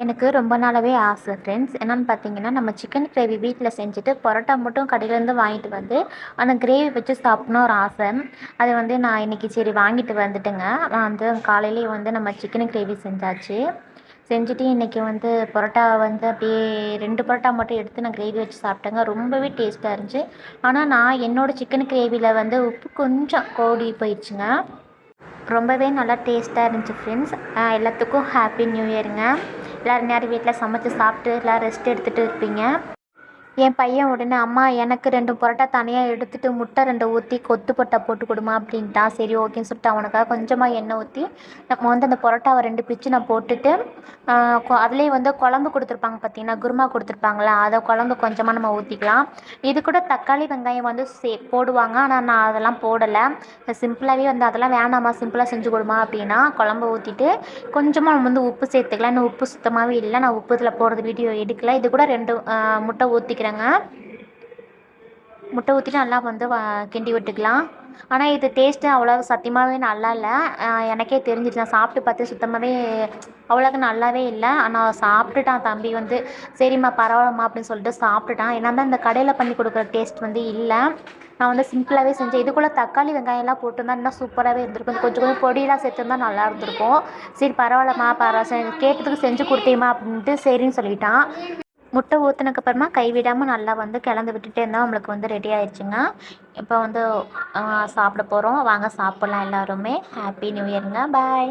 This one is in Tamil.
எனக்கு ரொம்ப நாளாகவே ஆசை ஃப்ரெண்ட்ஸ் என்னென்னு பார்த்தீங்கன்னா நம்ம சிக்கன் கிரேவி வீட்டில் செஞ்சுட்டு பரோட்டா மட்டும் கடையிலேருந்து வாங்கிட்டு வந்து அந்த கிரேவி வச்சு சாப்பிட்ணும் ஒரு ஆசை. அது வந்து நான் இன்றைக்கி சரி வாங்கிட்டு வந்துட்டேங்க. வந்து காலையிலேயே வந்து நம்ம சிக்கன் கிரேவி செஞ்சாச்சு. செஞ்சுட்டு இன்றைக்கி வந்து பரோட்டா வந்து அப்படியே ரெண்டு பரோட்டா மட்டும் எடுத்து நான் கிரேவி வச்சு சாப்பிட்டேங்க. ரொம்பவே டேஸ்ட்டாக இருந்துச்சு. ஆனால் நான் என்னோடய சிக்கன் கிரேவியில் வந்து உப்பு கொஞ்சம் கோடி போயிடுச்சுங்க ரொம்பவே நல்லா டேஸ்ட்டாக இருந்துச்சு ஃப்ரெண்ட்ஸ் எல்லாத்துக்கும் ஹாப்பி நியூ இயருங்க எல்லோரும் நேரம் வீட்டில் சமைச்சி சாப்பிட்டு எல்லாம் ரெஸ்ட் எடுத்துகிட்டு இருப்பீங்க. என் பையன் உடனே அம்மா எனக்கு ரெண்டு பரோட்டா தனியாக எடுத்துகிட்டு முட்டை ரெண்டு ஊற்றி கொத்து பொட்டை போட்டு கொடுமா அப்படின்ட்டான் சரி ஓகேன்னு சொல்லிட்டு அவனுக்காக கொஞ்சமாக எண்ணெய் ஊற்றி நம்ம வந்து அந்த பரோட்டாவை ரெண்டு பிச்சு நான் போட்டுட்டு அதுலேயே வந்து குழம்பு கொடுத்துருப்பாங்க பார்த்தீங்கன்னா குருமா கொடுத்துருப்பாங்களா அதை குழம்பு கொஞ்சமாக நம்ம ஊற்றிக்கலாம் இது கூட தக்காளி வெங்காயம் வந்து சே போடுவாங்க. ஆனால் நான் அதெல்லாம் போடலை. சிம்பிளாகவே வந்து அதெல்லாம் வேணாம்மா சிம்பிளாக செஞ்சு கொடுமா அப்படின்னா குழம்பு ஊற்றிட்டு கொஞ்சமாக நம்ம வந்து உப்பு சேர்த்துக்கலாம். இன்னும் உப்பு சுத்தமாகவே இல்லை. நான் உப்பு இதில் போடுறது வீடியோ எடுக்கல. இது கூட ரெண்டு முட்டை ஊற்றிக்கிறேன் ஊற்றிக்கிறேங்க முட்டை ஊற்றிட்டு நல்லா வந்து கிண்டி விட்டுக்கலாம். ஆனால் இது டேஸ்ட்டு அவ்வளோ சத்தியமாகவே நல்லா இல்லை. எனக்கே தெரிஞ்சிச்சு நான் சாப்பிட்டு பார்த்து சுத்தமாகவே அவ்வளோக்கு நல்லாவே இல்லை. ஆனால் சாப்பிட்டுட்டான் தம்பி வந்து. சரிம்மா பரவாயில்லம்மா அப்படின்னு சொல்லிட்டு சாப்பிட்டுட்டான். ஏன்னா தான் இந்த கடையில் பண்ணி கொடுக்குற டேஸ்ட் வந்து இல்லை. நான் வந்து சிம்பிளாகவே செஞ்சேன். இதுக்குள்ளே தக்காளி வெங்காயம்லாம் போட்டிருந்தா இன்னும் சூப்பராகவே இருந்திருக்கும். கொஞ்சம் கொஞ்சம் பொடியெலாம் சேர்த்துருந்தா நல்லா இருந்திருக்கும். சரி பரவாயில்லம்மா பரவாயில்ல. கேட்டதுக்கு செஞ்சு கொடுத்தேம்மா அப்படின்ட்டு சரின்னு சொல்லிட்டான். முட்டை ஊற்றுனக்கப்புறமா கைவிடாமல் நல்லா வந்து கிளந்து விட்டுட்டே இருந்தால் நம்மளுக்கு வந்து ரெடி ஆயிடுச்சுங்க இப்போ வந்து சாப்பிட போகிறோம் வாங்க சாப்பிட்லாம் எல்லாருமே. ஹாப்பி நியூ இயருங்க பாய்